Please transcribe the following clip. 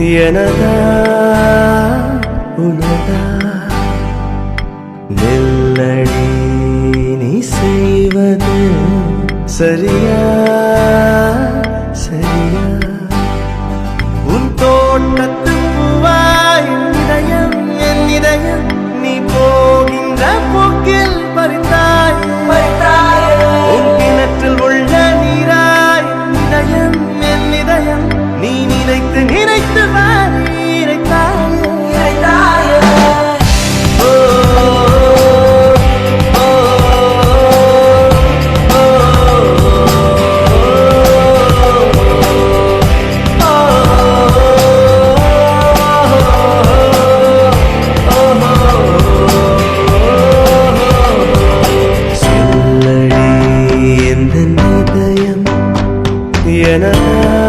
எனதா உனதா? நெல்லடி நீ செய்வது சரியா? சரியா? உன் தோட்டத்து பூவாய் இதயம் என் இதயம் நீ போகின்ற சொல்லடி எந்த இதயம் எனதா